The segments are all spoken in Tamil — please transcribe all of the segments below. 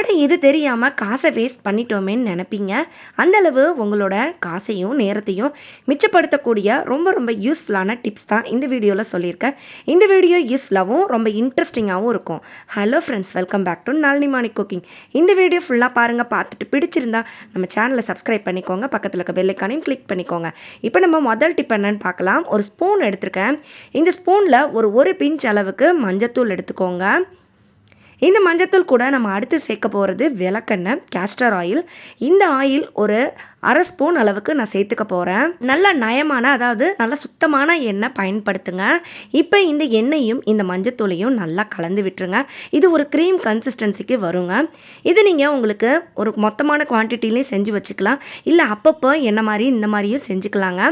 அட இது தெரியாமல் காசை வேஸ்ட் பண்ணிட்டோமேன்னு நினைப்பீங்க. அந்தளவு உங்களோட காசையும் நேரத்தையும் மிச்சப்படுத்தக்கூடிய ரொம்ப ரொம்ப யூஸ்ஃபுல்லான டிப்ஸ் தான் இந்த வீடியோவில் சொல்லியிருக்கேன். இந்த வீடியோ யூஸ்ஃபுல்லாகவும் ரொம்ப இன்ட்ரெஸ்டிங்காகவும் இருக்கும். Hello friends welcome back to Nalini morning cooking இந்த வீடியோ ஃபுல்லாக பாருங்கள் பார்த்துட்டு பிடிச்சிருந்தா நம்ம சேனலை சப்ஸ்கிரைப் பண்ணிக்கோங்க பக்கத்தில் இருக்க பெல்லைக்கானையும் கிளிக் பண்ணிக்கோங்க. இப்போ நம்ம முதல் டிப் என்னன்னு பார்க்கலாம். ஒரு ஸ்பூன் எடுத்திருக்கேன். இந்த ஸ்பூனில் ஒரு ஒரு பிஞ்ச் அளவுக்கு மஞ்சத்தூள் எடுத்துக்கோங்க. இந்த மஞ்சத்தூள் கூட நம்ம அடுத்து சேர்க்க போகிறது விளக்கெண்ணெய் கேஸ்டர் ஆயில் இந்த ஆயில் ஒரு அரை ஸ்பூன் அளவுக்கு நான் சேர்த்துக்க போகிறேன் நல்ல நயமான அதாவது நல்ல சுத்தமான எண்ணெய் பயன்படுத்துங்க. இப்போ இந்த எண்ணெயும் இந்த மஞ்சத்தூளையும் நல்லா கலந்து விட்டுருங்க. இது ஒரு க்ரீம் கன்சிஸ்டன்சிக்கு வருங்க. இது நீங்கள் உங்களுக்கு ஒரு மொத்தமான குவான்டிட்டிலையும் செஞ்சு வச்சுக்கலாம். இல்லை அப்பப்போ என்ன மாதிரி இந்த மாதிரியும் செஞ்சுக்கலாங்க.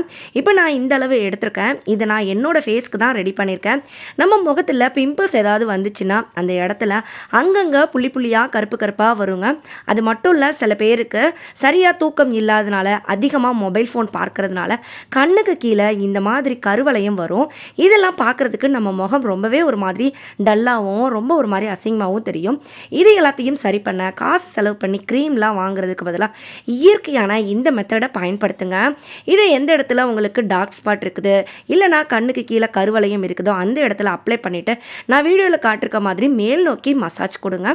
இப்போ நான் இந்த அளவு எடுத்திருக்கேன். இதை நான் என்னோடய ஃபேஸ்க்கு தான் ரெடி பண்ணியிருக்கேன் நம்ம முகத்தில் பிம்பிள்ஸ் ஏதாவது வந்துச்சுன்னா அந்த இடத்துல அங்கங்கே புள்ளி புள்ளியாக கருப்பு கருப்பாக வருங்க. அது மட்டும் இல்லை சில பேருக்கு சரியாக தூக்கம் இல்லாதனால அதிகமாக மொபைல் ஃபோன் பார்க்கறதுனால கண்ணுக்கு கீழே இந்த மாதிரி கருவளையம் வரும். இதெல்லாம் பார்க்குறதுக்கு நம்ம முகம் ரொம்பவே ஒரு மாதிரி டல்லாகவும் ரொம்ப ஒரு மாதிரி அசிங்கமாகவும் தெரியும். இது எல்லாத்தையும் சரி பண்ண காசு செலவு பண்ணி க்ரீம்லாம் வாங்குறதுக்கு பதிலாக இயற்கையான இந்த மெத்தடை பயன்படுத்துங்க. இதை எந்த இடத்துல உங்களுக்கு டார்க் ஸ்பாட் இருக்குது? இல்லைனா கண்ணுக்கு கீழே கருவளையம் இருக்குதோ அந்த இடத்துல அப்ளை பண்ணிவிட்டு நான் வீடியோவில் காட்டிருக்க மாதிரி மேல் நோக்கி மசாஜ் கொடுங்க.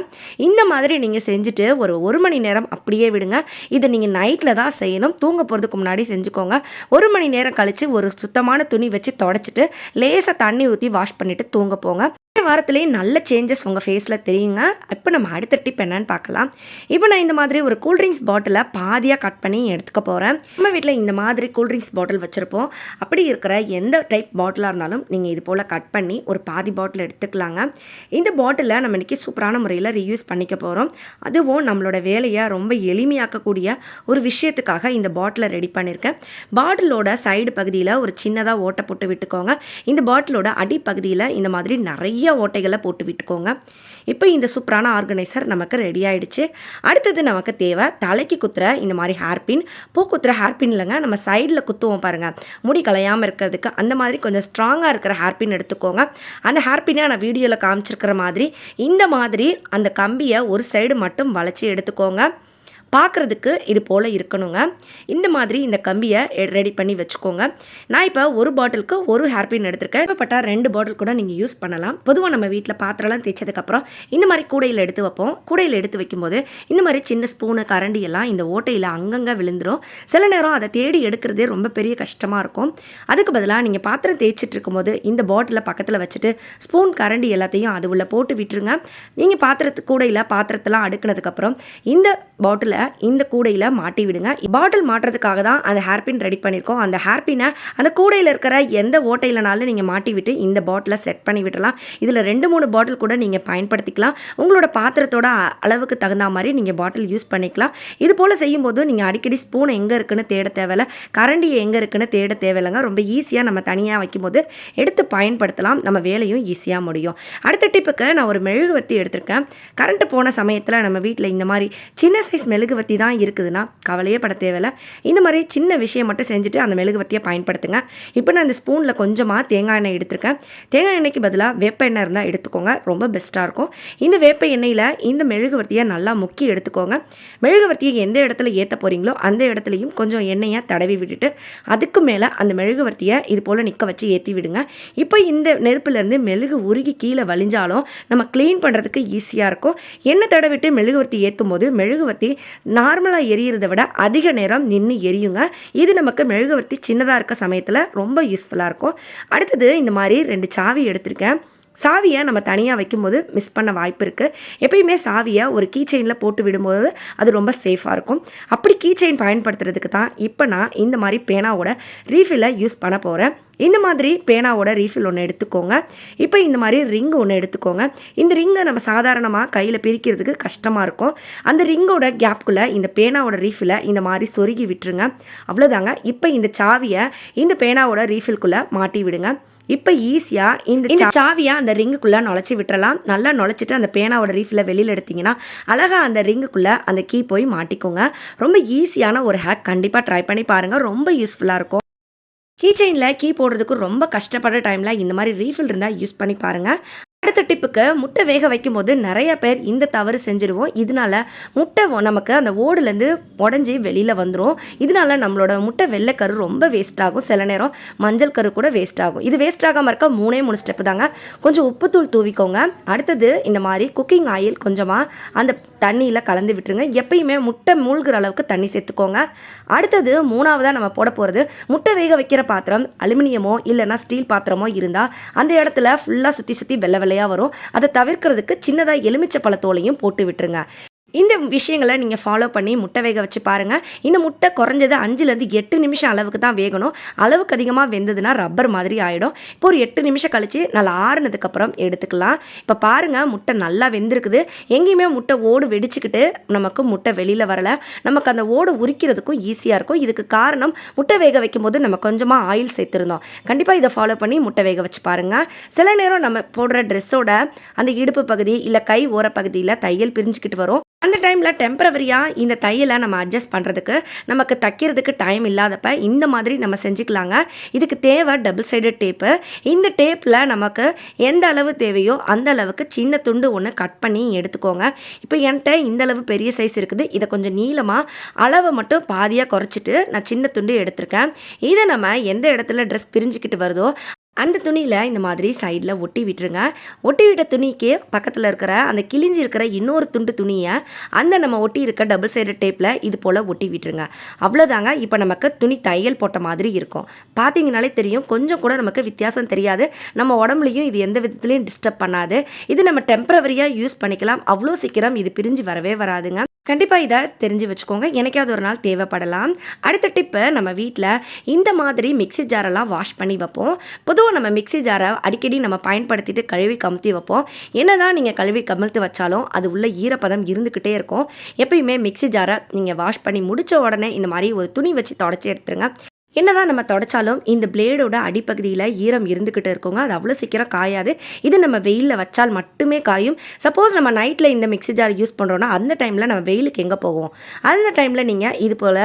இந்த மாதிரி நீங்கள் செஞ்சுட்டு ஒரு ஒரு மணி நேரம் அப்படியே விடுங்க. இதை நீங்கள் நைட்டில் தான் செய்யணும். தூங்க போகிறதுக்கு முன்னாடி செஞ்சுக்கோங்க. ஒரு மணி நேரம் கழித்து ஒரு சுத்தமான துணி வச்சு தொடச்சிட்டு லேசாக தண்ணி ஊற்றி வாஷ் பண்ணிவிட்டு தூங்க போங்க. வாரத்துலேயே நல்ல சேஞ்சஸ் உங்கள் ஃபேஸில் தெரியுங்க. இப்போ நம்ம அடுத்த டிப் என்னன்னு பார்க்கலாம். இப்போ நான் இந்த மாதிரி ஒரு கூல்ட்ரிங்க்ஸ் பாட்டிலை பாதியாக கட் பண்ணி எடுத்துக்க போகிறேன் நம்ம வீட்டில் இந்த மாதிரி கூல்ட்ரிங்க்ஸ் பாட்டில் வச்சுருப்போம். அப்படி இருக்கிற எந்த டைப் பாட்டிலாக இருந்தாலும் நீங்கள் இது போல் கட் பண்ணி ஒரு பாதி பாட்டில் எடுத்துக்கலாங்க. இந்த பாட்டிலை நம்ம இன்றைக்கி சூப்பரான முறையில் ரீயூஸ் பண்ணிக்க போகிறோம் அதுவும் நம்மளோட வேலையை ரொம்ப எளிமையாக்கக்கூடிய ஒரு விஷயத்துக்காக இந்த பாட்டிலை ரெடி பண்ணியிருக்கேன் பாட்டிலோட சைடு பகுதியில் ஒரு சின்னதாக ஓட்டை போட்டு விட்டுக்கோங்க. இந்த பாட்டிலோட அடிப்பகுதியில் இந்த மாதிரி நிறைய ஓட்டைகளை போட்டு விட்டுக்கோங்க. இப்போ இந்த சூப்பரான ஆர்கனைசர் நமக்கு ரெடி ஆகிடுச்சு அடுத்தது நமக்கு தேவை தலைக்கு குத்துற இந்த மாதிரி ஹேர்பின் பூ குத்துற ஹேர்பின் இல்லைங்க நம்ம சைடில் குத்துவோம் பாருங்கள் முடி கலையாமல் இருக்கிறதுக்கு அந்த மாதிரி கொஞ்சம் ஸ்ட்ராங்காக இருக்கிற ஹேர்பின் எடுத்துக்கோங்க. அந்த ஹேர்பினை நான் வீடியோவில் காமிச்சிருக்கிற மாதிரி இந்த மாதிரி அந்த கம்பியை ஒரு சைடு மட்டும் வளைச்சி எடுத்துக்கோங்க. பார்க்குறதுக்கு இது போல் இருக்கணுங்க. இந்த மாதிரி இந்த கம்பியை ரெடி பண்ணி வச்சுக்கோங்க. நான் இப்போ ஒரு பாட்டிலுக்கு ஒரு ஹேர்பின் எடுத்திருக்கேன். பட்டா ரெண்டு பாட்டில் கூட நீங்கள் யூஸ் பண்ணலாம். பொதுவாக நம்ம வீட்டில் பாத்திரம்லாம் தேய்ச்சதுக்கப்புறம் இந்த மாதிரி கூடையில் எடுத்து வைப்போம். கூடையில் எடுத்து வைக்கும்போது இந்த மாதிரி சின்ன ஸ்பூனு கரண்டி எல்லாம் இந்த ஓட்டையில் அங்கங்கே விழுந்துடும் சில நேரம் அதை தேடி எடுக்கிறதே ரொம்ப பெரிய கஷ்டமாக இருக்கும். அதுக்கு பதிலாக நீங்கள் பாத்திரம் தேய்ச்சிட்டு இருக்கும்போது இந்த பாட்டிலை பக்கத்தில் வச்சுட்டு ஸ்பூன் கரண்டி எல்லாத்தையும் அது உள்ள போட்டு விட்டுருங்க. நீங்கள் பாத்திரத்து கூடையில் பாத்திரத்தெல்லாம் அடுக்கினதுக்கப்புறம் இந்த பாட்டிலை இந்த கூடையில் மாட்டி விடுங்க. பாட்டில் மாட்டுறதுக்காக தான் அந்த ஹேர்பின் ரெடி பண்ணியிருக்கோம் அந்த ஹேர்பினை அந்த கூடையில் இருக்கிற எந்த ஓட்டையிலனாலும் நீங்கள் மாட்டி விட்டு இந்த பாட்டிலை செட் பண்ணி விடலாம் இதில் ரெண்டு மூணு பாட்டில் கூட நீங்கள் பயன்படுத்திக்கலாம். உங்களோட பாத்திரத்தோட அளவுக்கு தகுந்த மாதிரி நீங்கள் பாட்டில் யூஸ் பண்ணிக்கலாம். இது போல் செய்யும்போது நீங்கள் அடிக்கடி ஸ்பூன் எங்கே இருக்குன்னு தேட தேவையில்ல. கரண்டி எங்கே இருக்குன்னு தேட தேவையில்லைங்க. ரொம்ப ஈஸியாக நம்ம தனியாக வைக்கும்போது எடுத்து பயன்படுத்தலாம். நம்ம வேலையும் ஈஸியாக முடியும். அடுத்த டிப்புக்கு நான் ஒரு மெழுகுவர்த்தி எடுத்திருக்கேன். கரண்ட் போன சமயத்தில் நம்ம வீட்டில் இந்த மாதிரி சின்ன சைஸ் மெழுகுவர்த்தி தான் இருக்குதுன்னா கவலையே பட தேவையில்ல. இந்த மாதிரி சின்ன விஷயம் மட்டும் செஞ்சுட்டு அந்த மெழுகுவர்த்தியை பயன்படுத்துங்க. இப்போ நான் இந்த ஸ்பூனில் கொஞ்சமாக தேங்காய் எண்ணெய் எடுத்திருக்கேன். தேங்காய் எண்ணெய்க்கு பதிலாக வேப்ப எண்ணெய் இருந்தால் எடுத்துக்கோங்க. ரொம்ப பெஸ்ட்டாக இருக்கும். இந்த வேப்ப எண்ணெயில் இந்த மெழுகுவர்த்தியை நல்லா முக்கி எடுத்துக்கோங்க. மெழுகுவர்த்தியை எந்த இடத்துல ஏற்ற போகிறீங்களோ அந்த இடத்துலையும் கொஞ்சம் எண்ணெயை தடவி விட்டுட்டு அதுக்கு மேலே அந்த மெழுகுவர்த்தியை இது போல் நிற்க வச்சு ஏற்றி விடுங்க. இப்போ இந்த நெருப்புலேருந்து மெழுகு உருகி கீழே வலிஞ்சாலும் நம்ம க்ளீன் பண்ணுறதுக்கு ஈஸியாக இருக்கும். எண்ணெய் தடவிட்டு மெழுகுவர்த்தி ஏற்றும் போது மெழுகுவர்த்தி நார்மலாக எரியிறதை விட அதிக நேரம் நின்று எரியுங்க. இது நமக்கு மெழுகுவர்த்தி சின்னதாக இருக்க சமயத்தில் ரொம்ப யூஸ்ஃபுல்லாக இருக்கும். அடுத்தது இந்த மாதிரி ரெண்டு சாவி எடுத்திருக்கேன். சாவியை நம்ம தனியாக வைக்கும்போது மிஸ் பண்ண வாய்ப்பு இருக்குது எப்பயுமே சாவியை ஒரு கீ செயினில் போட்டு விடும்போது அது ரொம்ப சேஃபாக இருக்கும். அப்படி கீ செயின் பயன்படுத்துறதுக்கு தான் இப்போ நான் இந்த மாதிரி பேனாவோட ரீஃபில் யூஸ் பண்ண போகிறேன் இந்த மாதிரி பேனாவோட ரீஃபில் ஒன்று எடுத்துக்கோங்க. இப்போ இந்த மாதிரி ரிங் ஒன்று எடுத்துக்கோங்க. இந்த ரிங்கை நம்ம சாதாரணமாக கையில் பிரிக்கிறதுக்கு கஷ்டமாக இருக்கும். அந்த ரிங்கோட கேப்குள்ளே இந்த பேனாவோட ரீஃபிலை இந்த மாதிரி சொருகி விட்டுருங்க. அவ்வளோதாங்க இப்போ இந்த சாவியை இந்த பேனாவோட ரீஃபில்குள்ளே மாட்டி விடுங்க. இப்போ ஈஸியாக இந்த இந்த சாவியை அந்த ரிங்குக்குள்ளே நுழைச்சி விட்டுறலாம். நல்லா நுழைச்சிட்டு அந்த பேனாவோட ரீஃபில் வெளியில் எடுத்தீங்கன்னா அழகாக அந்த ரிங்குக்குள்ளே அந்த கீ போய் மாட்டிக்கோங்க. ரொம்ப ஈஸியான ஒரு ஹேக். கண்டிப்பாக ட்ரை பண்ணி பாருங்கள் ரொம்ப யூஸ்ஃபுல்லாக இருக்கும். கீ செயினில் கீ போடுறதுக்கு ரொம்ப கஷ்டப்படுற டைமில் இந்த மாதிரி ரீஃபில் இருந்தால் யூஸ் பண்ணி பாருங்கள் அடுத்த டிப்புக்கு முட்டை வேக வைக்கும் போது நிறைய பேர் இந்த தவறு செஞ்சுருவோம். இதனால முட்டை நமக்கு அந்த ஓடுலேருந்து உடஞ்சி வெளியில் வந்துடும் இதனால நம்மளோட முட்டை வெள்ளைக்கரு ரொம்ப வேஸ்ட் ஆகும். சில நேரம் மஞ்சள் கரு கூட வேஸ்ட் ஆகும். இது வேஸ்ட் ஆகாமல் இருக்க மூணே மூணு ஸ்டெப்பு தாங்க. கொஞ்சம் உப்புத்தூள் தூவிக்கோங்க. அடுத்தது இந்த மாதிரி குக்கிங் ஆயில் கொஞ்சமாக அந்த தண்ணியில் கலந்து விட்டுருங்க. எப்பயுமே முட்டை மூழ்கிற அளவுக்கு தண்ணி சேர்த்துக்கோங்க. அடுத்தது மூணாவதாக நம்ம போட போகிறது முட்டை வேக வைக்கிற பாத்திரம் அலுமினியமோ இல்லைன்னா ஸ்டீல் பாத்திரமோ இருந்தால் அந்த இடத்துல ஃபுல்லாக சுற்றி சுற்றி வெள்ளை வெள்ளையாக வரும். அதை தவிர்க்கிறதுக்கு சின்னதாக எலுமிச்சை பழத்தோலையும் போட்டு விட்டுருங்க. இந்த விஷயங்களை நீங்கள் ஃபாலோ பண்ணி முட்டை வேக வச்சு பாருங்கள் இந்த முட்டை குறைஞ்சது அஞ்சுலேருந்து எட்டு நிமிஷம் அளவுக்கு தான் வேகணும். அளவுக்கு அதிகமாக வெந்ததுன்னா ரப்பர் மாதிரி ஆகிடும் இப்போ ஒரு எட்டு நிமிஷம் கழித்து நல்லா ஆறுனதுக்கப்புறம் எடுத்துக்கலாம். இப்போ பாருங்கள் முட்டை நல்லா வெந்திருக்குது. எங்கேயுமே முட்டை ஓடு வெடிச்சுக்கிட்டு நமக்கு முட்டை வெளியில் வரல. நமக்கு அந்த ஓடு உரிக்கிறதுக்கும் ஈஸியாக இருக்கும். இதுக்கு காரணம் முட்டை வேக வைக்கும்போது நம்ம கொஞ்சமாக ஆயில் சேர்த்துருந்தோம். கண்டிப்பாக இதை ஃபாலோ பண்ணி முட்டை வேக வச்சு பாருங்கள் சில நேரம் நம்ம போடுற ட்ரெஸ்ஸோட அந்த இடுப்பு பகுதி இல்லை கை ஓர பகுதியில் தையல் பிரிஞ்சுக்கிட்டு வரும். அந்த டைமில் டெம்பரவரியாக இந்த தையலை நம்ம அட்ஜஸ்ட் பண்ணுறதுக்கு நமக்கு தைக்கிறதுக்கு டைம் இல்லாதப்ப இந்த மாதிரி நம்ம செஞ்சுக்கலாங்க. இதுக்கு தேவை டபுள் சைடட் டேப்பு இந்த டேப்பில் நமக்கு எந்த அளவு தேவையோ அந்த அளவுக்கு சின்ன துண்டு ஒன்று கட் பண்ணி எடுத்துக்கோங்க. இப்போ என்கிட்ட இந்த அளவு பெரிய சைஸ் இருக்குது. இதை கொஞ்சம் நீளமாக அளவை மட்டும் பாதியாக குறைச்சிட்டு நான் சின்ன துண்டு எடுத்திருக்கேன். இதை நம்ம எந்த இடத்துல ட்ரெஸ் பிரிஞ்சுக்கிட்டு வருதோ அந்த துணியில் இந்த மாதிரி சைடில் ஒட்டி விட்டுருங்க. ஒட்டி விட்ட துணிக்கு பக்கத்தில் இருக்கிற அந்த கிழிஞ்சி இருக்கிற இன்னொரு துண்டு துணியை அந்த நம்ம ஒட்டி இருக்க டபுள் சைடு டேப்பில் இது போல் ஒட்டி விட்டுருங்க. அவ்வளோதாங்க இப்போ நமக்கு துணி தையல் போட்ட மாதிரி இருக்கும். பார்த்தீங்கனாலே தெரியும். கொஞ்சம் கூட நமக்கு வித்தியாசம் தெரியாது. நம்ம உடம்புலையும் இது எந்த விதத்துலையும் டிஸ்டர்ப் பண்ணாது. இது நம்ம டெம்பரவரியாக யூஸ் பண்ணிக்கலாம். அவ்வளோ சீக்கிரம் இது பிரிஞ்சு வரவே வராதுங்க. கண்டிப்பாக இதை தெரிஞ்சு வச்சுக்கோங்க. எனக்காவது ஒரு நாள் தேவைப்படலாம். அடுத்த டிப்பு நம்ம வீட்டில் இந்த மாதிரி மிக்சி ஜாரெல்லாம் வாஷ் பண்ணி வைப்போம். புது நம்ம மிக்ஸி ஜாரை அடிக்கடி நம்ம பயன்படுத்திட்டு கழுவி கமுத்தி வைப்போம். என்னதான் நீங்கள் கழுவி கமுழ்த்து வச்சாலும் அது உள்ள ஈரப்பதம் இருந்துக்கிட்டே இருக்கும். எப்பயுமே மிக்ஸி ஜாரை நீங்கள் வாஷ் பண்ணி முடிச்ச உடனே இந்த மாதிரி ஒரு துணி வச்சு தொடச்சி எடுத்துருங்க. என்னதான் நம்ம தொடச்சாலும் இந்த பிளேடோட அடிப்பகுதியில் ஈரம் இருந்துக்கிட்டு இருக்குங்க. அது அவ்வளோ சீக்கிரம் காயாது. இது நம்ம வெயிலில் வச்சால் மட்டுமே காயும். சப்போஸ் நம்ம நைட்டில் இந்த மிக்ஸி ஜார் யூஸ் பண்ணுறோன்னா அந்த டைமில் நம்ம வெயிலுக்கு எங்கே போவோம்? அந்த டைமில் நீங்கள் இது போல்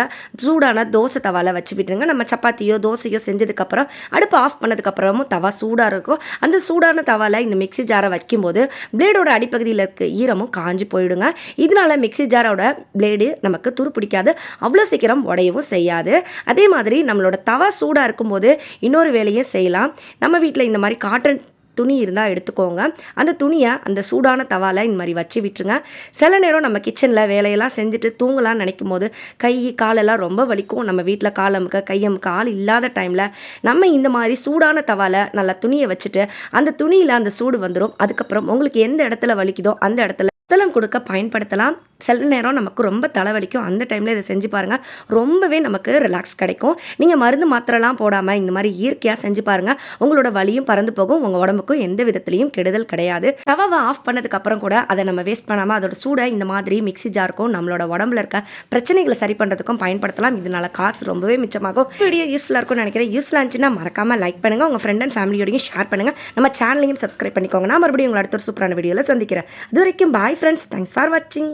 சூடான தோசை தவாவில் வச்சு விட்டுருங்க நம்ம சப்பாத்தியோ தோசையோ செஞ்சதுக்கப்புறம் அடுப்பு ஆஃப் பண்ணதுக்கப்புறமும் தவா சூடாக இருக்கும். அந்த சூடான தவாவில் இந்த மிக்ஸி ஜாரை வைக்கும்போது பிளேடோட அடிப்பகுதியில் இருக்க ஈரமும் காஞ்சி போயிடுங்க. இதனால மிக்ஸி ஜாரோட பிளேடு நமக்கு துரு பிடிக்காது அவ்வளோ சீக்கிரம் உடையவும் செய்யாது. அதே மாதிரி நம்ம நம்மளோட தவா சூடாக இருக்கும்போது இன்னொரு வேலையும் செய்யலாம். நம்ம வீட்டில் இந்த மாதிரி காட்டன் துணி இருந்தால் எடுத்துக்கோங்க. அந்த துணியை அந்த சூடான தவாவில் இந்த மாதிரி வச்சு விட்டுருங்க. சில நேரம் நம்ம கிச்சனில் வேலையெல்லாம் செஞ்சுட்டு தூங்கலாம்னு நினைக்கும் போது கை காலெல்லாம் ரொம்ப வலிக்கும். நம்ம வீட்டில் கால் அமுக்க கை அமுக்க ஆள் இல்லாத டைமில் நம்ம இந்த மாதிரி சூடான தவாவில் நல்லா துணியை வச்சுட்டு அந்த துணியில் அந்த சூடு வந்துடும் அதுக்கப்புறம் உங்களுக்கு எந்த இடத்துல வலிக்குதோ அந்த இடத்துல புத்தளம் கொடுக்க பயன்படுத்தலாம். சில நேரம் நமக்கு ரொம்ப தலைவலிக்கும். அந்த டைமில் இதை செஞ்சு பாருங்கள் ரொம்பவே நமக்கு ரிலாக்ஸ் கிடைக்கும். நீங்கள் மருந்து மாத்திரைலாம் போடாமல் இந்த மாதிரி இயற்கையாக செஞ்சு பாருங்கள் உங்களோட வலியும் பறந்து போகும். உங்கள் உடம்புக்கும் எந்த விதத்துலையும் கெடுதல் கிடையாது. தவாவை ஆஃப் பண்ணதுக்கப்புறம் கூட அதை நம்ம வேஸ்ட் பண்ணாமல் அதோட சூடை இந்த மாதிரி மிக்ஸி ஜாருக்கும் நம்மளோட உடம்புல இருக்க பிரச்சனைகளை சரி பண்ணுறதுக்கும் பயன்படுத்தலாம். இதனால காசு ரொம்பவே மிச்சமாகும். வீடியோ யூஸ்ஃபுல்லாக இருக்கும்னு நினைக்கிறேன். யூஸ்ஃபுல்லாக இருந்துச்சுன்னா மறக்காமல் லைக் பண்ணுங்கள் உங்கள் ஃப்ரெண்ட் அண்ட் ஃபேமிலியோடையும் ஷேர் பண்ணுங்கள் நம்ம சேனலையும் சப்ஸ்கிரைப் பண்ணிக்கோங்க. நான் மறுபடியும் உங்களை அடுத்த ஒரு சூப்பரான வீடியோவில் சந்திக்கிறேன். அது வரைக்கும் பாய் ஃப்ரெண்ட்ஸ் தேங்க்ஸ் ஃபார் வாட்சிங்